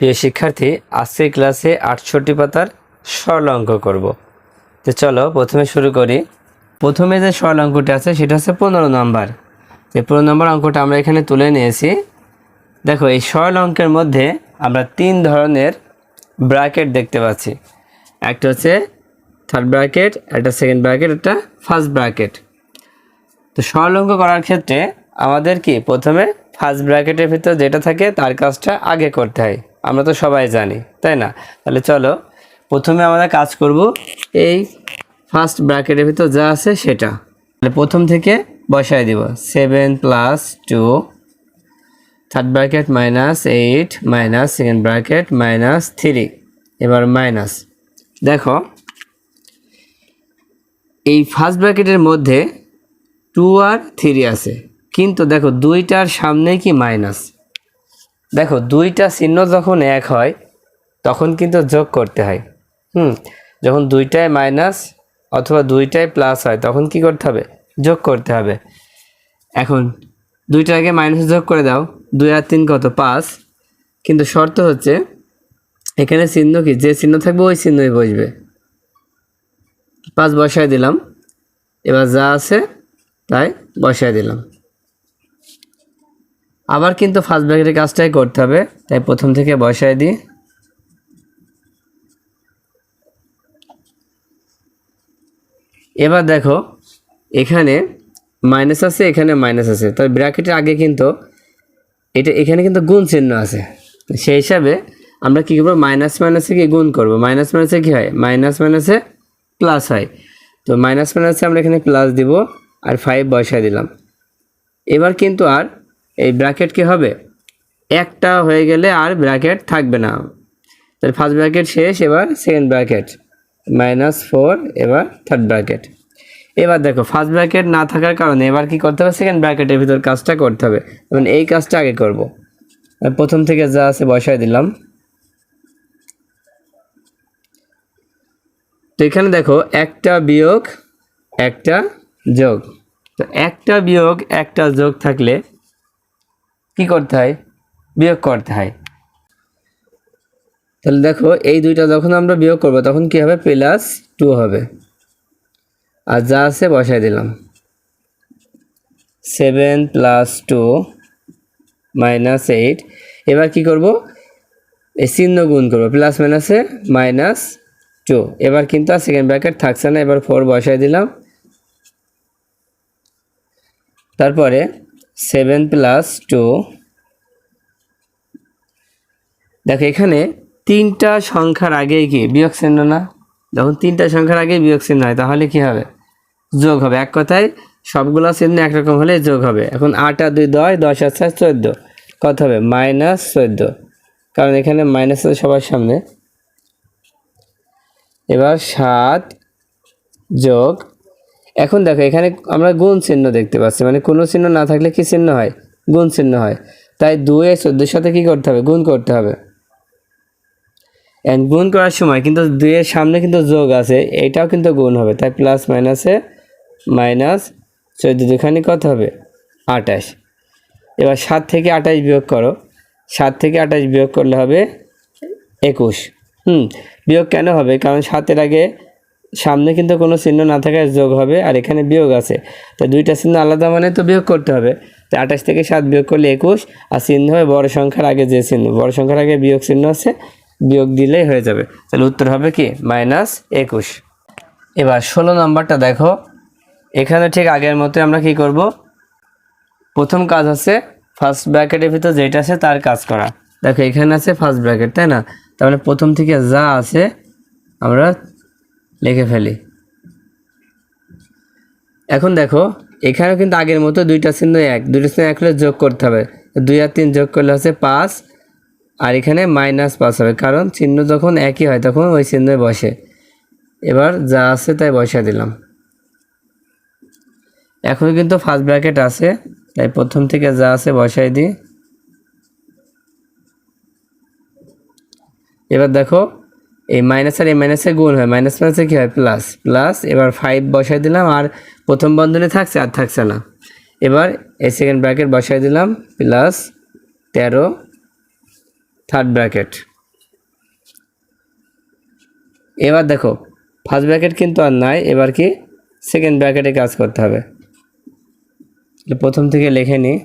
প্রিয় শিক্ষার্থী, আজকের ক্লাসে আটষট্টি পাতার সরল অঙ্ক করব। তো চলো প্রথমে শুরু করি। প্রথমে যে সরল অঙ্কটি আছে, সেটা হচ্ছে পনেরো নম্বর। যে পনেরো নম্বর অঙ্কটা আমরা এখানে তুলে নিয়েছি। দেখো, এই সরল অঙ্কের মধ্যে আমরা তিন ধরনের ব্র্যাকেট দেখতে পাচ্ছি। একটা হচ্ছে থার্ড ব্র্যাকেট একটা সেকেন্ড ব্র্যাকেট একটা ফার্স্ট ব্র্যাকেট তো সরল অঙ্ক করার ক্ষেত্রে আমাদের কি, প্রথমে ফার্স্ট ব্র্যাকেটের ভিতর যেটা থাকে, তার কাজটা আগে করতে হয়। আমরা তো সবাই জানি, তাই না? তাহলে চলো, প্রথমে আমরা কাজ করব এই ফার্স্ট ব্র্যাকেটের ভিতর যা আছে সেটা। তাহলে প্রথম থেকে বসায় দিব seven plus two third bracket minus eight minus second bracket minus three এবার মাইনাস দেখো, এই ফার্স্ট ব্র্যাকেটের মধ্যে টু আর থ্রি আছে, কিন্তু দেখো দুইটার সামনে কি মাইনাস দেখো, দুইটা চিহ্ন যখন এক হয়, তখন কিন্তু যোগ করতে হয়। হুম, যখন দুইটায় মাইনাস অথবা দুইটায় প্লাস হয়, তখন কি করতে হবে? যোগ করতে হবে। এখন দুইটা আগে মাইনাস যোগ করে দাও, দুই আর তিন কত? পাঁচ। কিন্তু শর্ত হচ্ছে, এখানে চিহ্ন কি? যে চিহ্ন থাকবে, ওই চিহ্নই বসবে। পাঁচ বসায় দিলাম। এবার যা আছে, তাই বসায় দিলাম। আবার কিন্তু ফার্স্ট ব্র্যাকেটের কাজটাই করতে হবে। তাই প্রথম থেকে বসায় দিই। এবার দেখো, এখানে মাইনাস আছে, এখানে মাইনাস আছে। তবে ব্র্যাকেটের আগে কিন্তু এটা, এখানে কিন্তু গুণ চিহ্ন আছে। সেই হিসাবে আমরা কী করব? মাইনাস মাইনাসে কি গুণ করব। মাইনাস মাইনাসে কী হয়? মাইনাস মাইনাসে প্লাস হয়। তো মাইনাস মাইনাসে আমরা এখানে প্লাস দিব, আর ফাইভ বসায় দিলাম। এবার কিন্তু আর এই ব্র্যাকেট কি হবে? একটা হয়ে গেলে আর ব্র্যাকেট থাকবে না। তাহলে ফার্স্ট ব্র্যাকেট শেষ, এবার সেকেন্ড ব্র্যাকেট মাইনাস ফোর এবার থার্ড ব্র্যাকেট এবার দেখো ফার্স্ট ব্র্যাকেট না থাকার কারণে এবার কি করতে হবে? সেকেন্ড ব্র্যাকেটের ভিতর কাজটা করতে হবে। এবং এই কাজটা আগে করব। প্রথম থেকে যা আছে বসায় দিলাম। তো এখানে দেখো, একটা বিয়োগ, একটা যোগ। তো একটা বিয়োগ, একটা যোগ থাকলে কি করতে হয়? বিয়োগ করতে হয়। তাহলে দেখো, এই দুইটা যখন আমরা বিয়োগ করব, তখন কি হবে? প্লাস টু হবে। আর যা আছে বসাই দিলাম। Seven plus two minus eight. এবার কি করব? এই চিহ্ন গুণ করব। প্লাস মাইনাসে মাইনাস টু। এবার কিন্তু আর সেকেন্ড ব্র্যাকেট থাকছে না। এবার ফোর বসাই দিলাম। তারপরে সেভেন প্লাস টু। দেখো, এখানে তিনটা সংখ্যার আগে কি বিয়োগ চিহ্ন না? যখন তিনটা সংখ্যার আগে বিয়োগ চিহ্ন হয়, তাহলে কি হবে? যোগ হবে। এক কথায় সবগুলো চিহ্ন একরকম হলে যোগ হবে। এখন আট আর দুই দশ দশ আর চার চোদ্দ। কত হবে? মাইনাস চোদ্দ। কারণ এখানে মাইনাস আছে সবার সামনে। এবার সাত যোগ এখন দেখো, এখানে আমরা গুণ চিহ্ন দেখতে পাচ্ছি মানে কোনো চিহ্ন না থাকলে কি চিহ্ন হয়? গুণ চিহ্ন হয়। তাই দুয়ে চোদ্দোর সাথে কি করতে হবে? গুণ করতে হবে। অ্যান্ড গুণ করার সময় কিন্তু দুইয়ের সামনে কিন্তু যোগ আছে, এটাও কিন্তু গুণ হবে। তাই প্লাস মাইনাসে মাইনাস চোদ্দ, দুখানি কত হবে? আটাশ এবার সাত থেকে আঠাশ বিয়োগ করো। সাত থেকে আঠাশ বিয়োগ করলে হবে একুশ। হুম, বিয়োগ কেন হবে? কারণ সাতের আগে সামনে কিন্তু কোনো চিহ্ন না থাকায় যোগ হবে আর এখানে বিয়োগ আছে। তো দুইটা চিহ্ন আলাদা মানে তো বিয়োগ করতে হবে। তো আঠাশ থেকে সাত বিয়োগ করলে একুশ আর চিহ্ন হবে বড় সংখ্যার আগে যে চিহ্ন। বড় সংখ্যার আগে বিয়োগ চিহ্ন আছে, বিয়োগ দিলেই হয়ে যাবে। তাহলে উত্তর হবে কি? মাইনাস একুশ। এবার ষোলো নম্বরটা দেখো। এখানে ঠিক আগের মতো আমরা কি করব? প্রথম কাজ আছে ফার্স্ট ব্র্যাকেটের ভিতর যেটা আছে তার কাজ করা। দেখো এখানে আছে ফার্স্ট ব্র্যাকেট তাই না? তার মানে প্রথম থেকে যা আছে আমরা লিখে ফেলি। এখন দেখো এখানে কিন্তু আগের মতো দুইটা চিহ্ন এক। দুইটা চিহ্ন এক হলে যোগ করতে হবে। দুই আর তিন যোগ করলে হচ্ছে পাঁচ, আর এখানে মাইনাস পাঁচ হবে। কারণ চিহ্ন যখন একই হয়, তখন ওই চিহ্নে বসে। এবার যা আছে তাই বসা দিলাম। এখন কিন্তু ফার্স্ট ব্র্যাকেট আছে, তাই প্রথম থেকে যা আছে বসাই দিই। এবার দেখো এই মাইনাস আর এই মাইনাসে গুণ হয়। মাইনাস মাইনাসে কী হয়? প্লাস প্লাস এবার ফাইভ বসাই দিলাম আর প্রথম বন্ধনে থাকছে আর থাকছে না। এবার এই সেকেন্ড ব্র্যাকেট বসাই দিলাম প্লাস তেরো থার্ড ব্র্যাকেট এবার দেখো ফার্স্ট ব্র্যাকেট কিন্তু আর নাই, এবার কি সেকেন্ড ব্র্যাকেটে কাজ করতে হবে। প্রথম থেকে লিখে নিই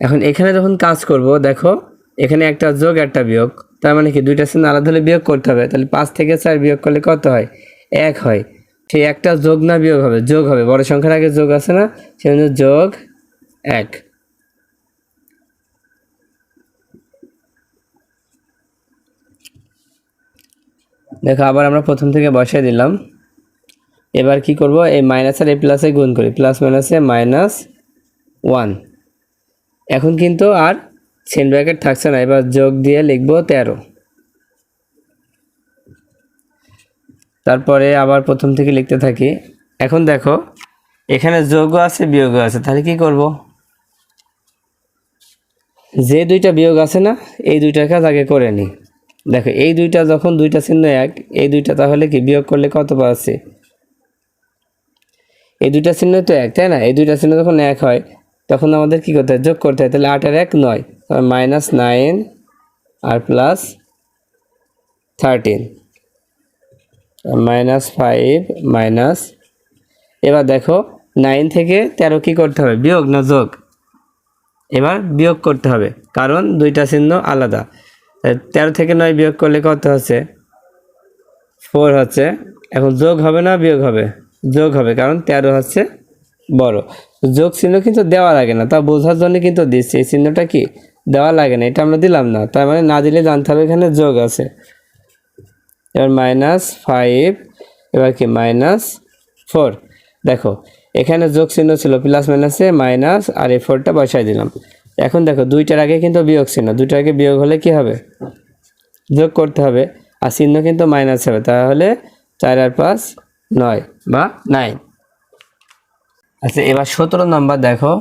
এখন এখানে যখন কাজ করব, দেখো এখানে একটা যোগ, একটা বিয়োগ। তার মানে কি? দুইটা চিহ্ন আলাদা হলে বিয়োগ করতে হবে। তাহলে পাঁচ থেকে চার বিয়োগ করলে কত হয়? এক হয়। সেই একটা যোগ না বিয়োগ হবে, যোগ হবে। বড় সংখ্যার আগে যোগ আছে না? সেই যোগ এক। দেখো, আবার আমরা প্রথম থেকে বসাই দিলাম। এবার কি করব? এই মাইনাস আর এই প্লাসে গুণ করি। প্লাস মাইনাসে মাইনাস ওয়ান এখন কিন্তু আর সেন ব্র্যাকেট থাকছে না, এবার যোগ দিয়ে লিখব তেরো। তারপরে আবার প্রথম থেকে লিখতে থাকি। এখন দেখো, এখানে যোগও আছে বিয়োগও আছে, তাহলে কি করব? যে দুইটা বিয়োগ আছে না, এই দুইটার কাজ আগে করে নিই। দেখো, এই দুইটা যখন দুইটা চিহ্ন এক, এই দুইটা তাহলে কি, বিয়োগ করলে কত পাচ্ছি? এই দুইটা চিহ্ন তো এক, তাই না? এই দুইটা চিহ্ন যখন এক হয়, তখন আমাদের কি করতে হয়? যোগ করতে হয়, তাহলে আট আর এক নয়। মাইনাস নাইন আর plus thirteen minus five minus এবার দেখো নাইন থেকে তেরো কি করতে হবে? বিয়োগ না যোগ? এবার বিয়োগ করতে হবে, কারণ দুইটা চিহ্ন আলাদা। তেরো থেকে নয় বিয়োগ করলে কত হচ্ছে? ফোর হচ্ছে। এখন যোগ হবে না বিয়োগ হবে? যোগ হবে, কারণ তেরো হচ্ছে বড়। যোগ চিহ্ন কিন্তু দেওয়া লাগে না, তা বোঝার জন্য কিন্তু দিচ্ছি। এই চিহ্নটা কি? দেওয়া লাগে না, এটা আমরা দিলাম না। তার মানে না দিলে জানতে হবে এখানে যোগ আছে। এবার মাইনাস ফাইভ এবার কি? মাইনাস ফোর দেখো, এখানে যোগ চিহ্ন ছিল প্লাস মাইনাসে মাইনাস আর এই ফোরটা বসাই দিলাম। এখন দেখো, দুইটার আগে কিন্তু বিয়োগ চিহ্ন, দুইটার আগে বিয়োগ হলে কি হবে? যোগ করতে হবে, আর চিহ্ন কিন্তু মাইনাস হবে, তাহলে চার আর পাঁচ নয় বা নাইন আচ্ছা এবার সতেরো নম্বর দেখো।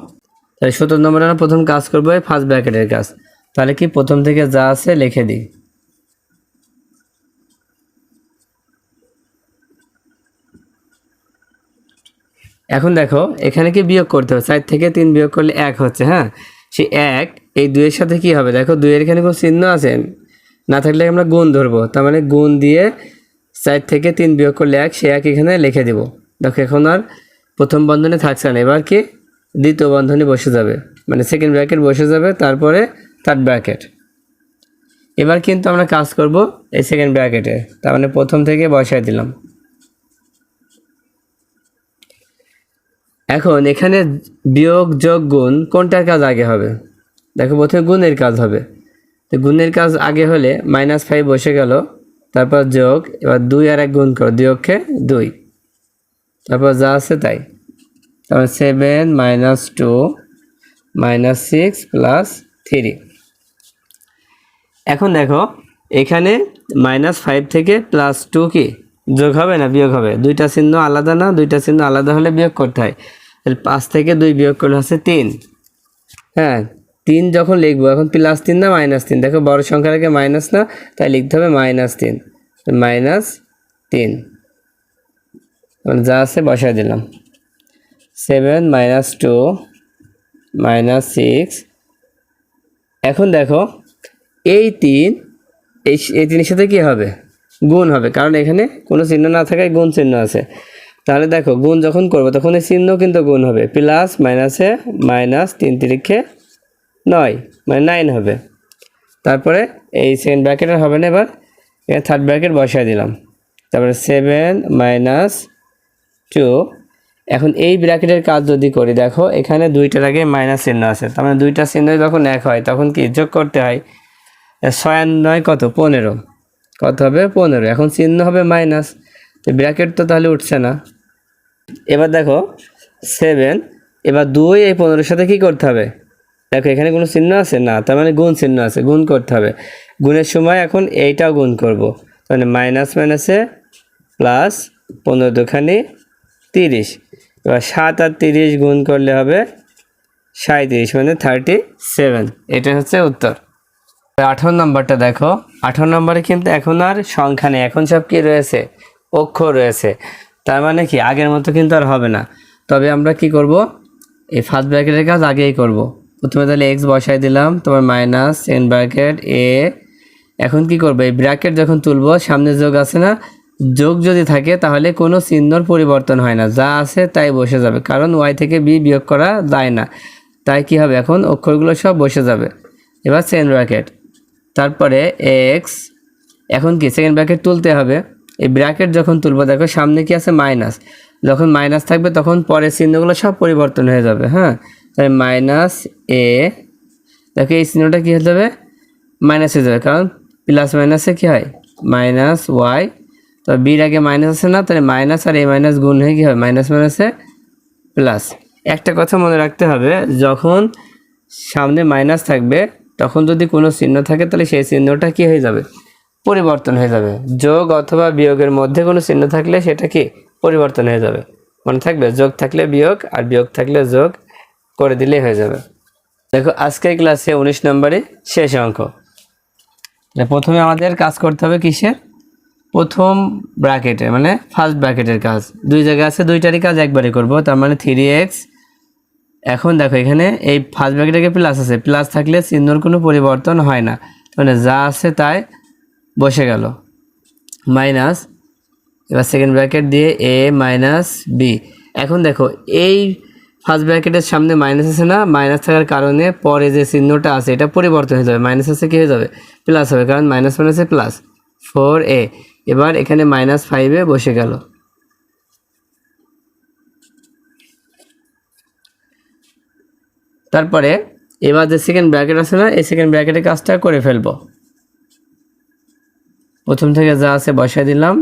তাহলে সতেরো নম্বরে আমরা প্রথম কাজ করব, এই ফার্স্ট ব্র্যাকেটের কাজ। তাহলে কি প্রথম থেকে যা আছে লিখে দিই। এখন দেখো, এখানে কি বিয়োগ করতে হবে? চার থেকে তিন বিয়োগ করলে এক হচ্ছে হ্যাঁ? সে এক, এই দুইয়ের সাথে কি হবে? দেখো, দুইয়ের এখানে কোনো চিহ্ন আছে। না থাকলে আমরা গুণ ধরবো। তার মানে গুণ দিয়ে চার থেকে তিন বিয়োগ করলে এক সে এক এখানে লিখে দেব। দেখো, এখন আর প্রথম বন্ধনে থাকছে না। এবার কি দ্বিতীয় বন্ধনী বসে যাবে। মানে সেকেন্ড ব্র্যাকেট বসে যাবে, তারপরে থার্ড ব্র্যাকেট এবার কিন্তু আমরা কাজ করব এই সেকেন্ড ব্র্যাকেটে তার মানে প্রথম থেকে বসাই দিলাম। এখন এখানে বিয়োগ, যোগ, গুণ কোনটার কাজ আগে হবে? দেখো প্রথমে গুণের কাজ হবে। তো গুণের কাজ আগে হলে মাইনাস ফাইভ বসে গেল। তারপর যোগ, এবার দুই আর এক গুণ করো, দুই অক্ষে দুই। তারপর যা আছে তাই। তারপর seven minus two minus six plus three এখন দেখো, এখানে মাইনাস ফাইভ থেকে প্লাস টু কি? যোগ হবে না বিয়োগ হবে? দুইটা চিহ্ন আলাদা না? দুইটা চিহ্ন আলাদা হলে বিয়োগ করতে হয়। তাহলে পাঁচ থেকে দুই বিয়োগ করলে হচ্ছে তিন। হ্যাঁ তিন যখন লিখব, এখন প্লাস তিন না মাইনাস তিন? দেখো বড় সংখ্যার আগে মাইনাস না, তাই লিখতে হবে মাইনাস তিন। মাইনাস তিন। যা আছে বসায় দিলাম। Seven minus two minus six. এখন দেখো, এই তিন, এই এই তিনের সাথে কী হবে? গুণ হবে, কারণ এখানে কোনো চিহ্ন না থাকায় গুণ চিহ্ন আছে। তাহলে দেখো, গুণ যখন করব, তখন এই চিহ্ন কিন্তু গুণ হবে। প্লাস মাইনাসে মাইনাস তিন তিরিখে নয় মানে নাইন হবে। তারপরে এই সেকেন্ড ব্র্যাকেটের হবে না এবার থার্ড ব্র্যাকেট বসায় দিলাম। তারপরে সেভেন মাইনাস টু এখন এই ব্র্যাকেটের কাজ যদি করি, দেখো, এখানে দুইটার আগে মাইনাস চিহ্ন আছে। তার মানে দুইটা চিহ্ন যখন এক হয়, তখন কি যোগ করতে হয়? ছয় নয় কত? পনেরো। কত হবে? পনেরো। এখন চিহ্ন হবে মাইনাস। ব্র্যাকেট তো তাহলে উঠছে না। এবার দেখো সেভেন এবার দুই, এই পনেরোর সাথে কি করতে হবে? দেখো, এখানে কোনো চিহ্ন আছে? না, তার মানে গুণ চিহ্ন আছে। গুণ করতে হবে। গুণের সময় এখন এইটাও গুণ করব। মানে মাইনাস মাইনাসে প্লাস পনেরো দুখানি তিরিশ। এবার সাত আর তিরিশ গুণ করলে হবে সাঁত্রিশ মানে থার্টি সেভেন এটা হচ্ছে উত্তর। আঠারো নম্বরটা দেখো। আঠারো নম্বরে কিন্তু এখন আর সংখ্যা নেই। এখন সব কি রয়েছে? অক্ষর রয়েছে। তার মানে কি? আগের মতো কিন্তু আর হবে না। তবে আমরা কি করব? এই ফার্স্ট ব্র্যাকেটের কাজ আগেই করব। প্রথমে তাহলে এক্স বসাই দিলাম। তোমার মাইনাস সেকেন্ড ব্র্যাকেট এ এখন কি করবে? এই ব্র্যাকেট যখন তুলবো, সামনে যোগ আছে না যোগ যদি থাকে, তাহলে কোনো চিহ্নর পরিবর্তন হয় না। যা আছে তাই বসে যাবে, কারণ ওয়াই থেকে বি বিয়োগ করা যায় না। তাই কি হবে এখন? অক্ষরগুলো সব বসে যাবে। এবার সেকেন্ড ব্র্যাকেট তারপরে এক্স এখন কি? সেকেন্ড ব্র্যাকেট তুলতে হবে। এই ব্র্যাকেট যখন তুলবো, দেখো সামনে কি আছে? মাইনাস যখন মাইনাস থাকবে, তখন পরের চিহ্নগুলো সব পরিবর্তন হয়ে যাবে হ্যাঁ? তাই মাইনাস এ দেখো এই চিহ্নটা কী হয়ে যাবে? মাইনাস হয়ে যাবে, কারণ প্লাস মাইনাসে কী হয়? মাইনাস ওয়াই তো বির আগে মাইনাস আছে না, তাহলে মাইনাস আর এই মাইনাস গুণ হয়ে কী হবে? মাইনাস মাইনাসে প্লাস একটা কথা মনে রাখতে হবে, যখন সামনে মাইনাস থাকবে, তখন যদি কোনো চিহ্ন থাকে, তাহলে সেই চিহ্নটা কি হয়ে যাবে? পরিবর্তন হয়ে যাবে। যোগ অথবা বিয়োগের মধ্যে কোনো চিহ্ন থাকলে সেটা কি? পরিবর্তন হয়ে যাবে। মনে থাকবে? যোগ থাকলে বিয়োগ, আর বিয়োগ থাকলে যোগ করে দিলেই হয়ে যাবে। দেখো, আজকের ক্লাসে উনিশ নম্বরে শেষ অঙ্ক। প্রথমে আমাদের কাজ করতে হবে কিসের প্রথম ব্র্যাকেটে মানে ফার্স্ট ব্র্যাকেটের কাজ। দুই জায়গায় আছে, দুইটারই কাজ একবারে করব, তার মানে থ্রি এক্স এখন দেখো, এখানে এই ফার্স্ট ব্র্যাকেটে প্লাস আছে। প্লাস থাকলে চিহ্নর কোনো পরিবর্তন হয় না। মানে যা আছে তাই বসে গেল। মাইনাস এবার সেকেন্ড ব্র্যাকেট দিয়ে এ মাইনাস বি এখন দেখো, এই ফার্স্ট ব্র্যাকেটের সামনে মাইনাস আছে না? মাইনাস থাকার কারণে পরে যে চিহ্নটা আছে, এটা পরিবর্তন হয়ে যাবে। মাইনাস আছে কি হয়ে যাবে? প্লাস হবে, কারণ মাইনাস মাইনাসে প্লাস ফোর এ এবার এখানে মাইনাস ফাইভে বসে গেল। তারপরে এবার যে সেকেন্ড ব্র্যাকেট আছে না, এই সেকেন্ড ব্র্যাকেটের কাজটা করে ফেলব। প্রথম থেকে যা আছে বসাই দিলাম।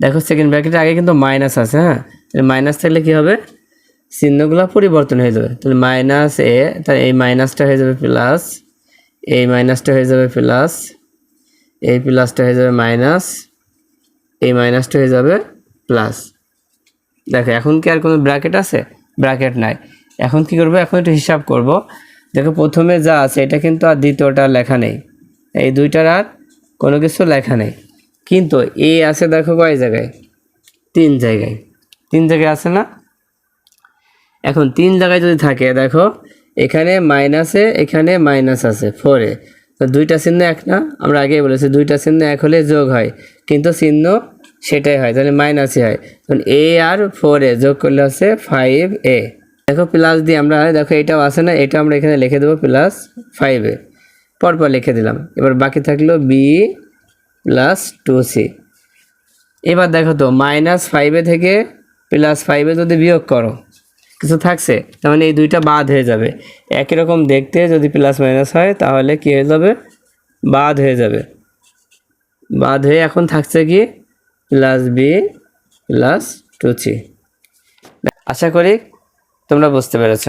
দেখো সেকেন্ড ব্র্যাকেটের আগে কিন্তু মাইনাস আছে হ্যাঁ? তাহলে মাইনাস থাকলে কী হবে? চিহ্নগুলো পরিবর্তন হয়ে যাবে। তাহলে মাইনাস এ, তাহলে এই মাইনাসটা হয়ে যাবে প্লাস এই মাইনাসটা হয়ে যাবে প্লাস এই প্লাসটা হয়ে যাবে মাইনাস এই মাইনাসটা হয়ে যাবে প্লাস দেখো, এখন কি আর কোনো ব্র্যাকেট আছে? ব্র্যাকেট নাই। এখন কি করব? এখন একটু হিসাব করব। দেখো, প্রথমে যা আছে, এটা কিন্তু আর দ্বিতীয়টা লেখা নেই। এই দুইটার আর কোনো কিছু লেখা নেই। কিন্তু এ আছে দেখো কয় জায়গায়? তিন জায়গায়। তিন জায়গায় আছে না? এখন তিন জায়গায় যদি থাকে, দেখো, এখানে মাইনাসে এখানে মাইনাস আছে ফোরে তো দুইটা চিহ্ন এক না? আমরা আগেই বলেছি, দুইটা চিহ্ন এক হলে যোগ হয়। কিন্তু চিহ্ন সেটাই হয়, তাহলে মাইনাসই হয়। তখন এ আর ফোর এ যোগ করলে হচ্ছে ফাইভ এ দেখো প্লাস দিয়ে আমরা, দেখো এটাও আছে না, এটা আমরা এখানে লিখে দেবো প্লাস ফাইভ এ পরপর লিখে দিলাম। এবার বাকি থাকল বি প্লাস টু সি এবার দেখো তো মাইনাস ফাইভে থেকে প্লাস ফাইভে যদি বিয়োগ করো, কিছু থাকছে তার মানে এই দুইটা বাদ হয়ে যাবে। একই রকম দেখতে যদি প্লাস মাইনাস হয়, তাহলে কি হয়ে যাবে? বাদ হয়ে যাবে। বাদ হয়ে এখন থাকছে কি? Plus B plus two C আশা করি তোমরা বুঝতে পেরেছ।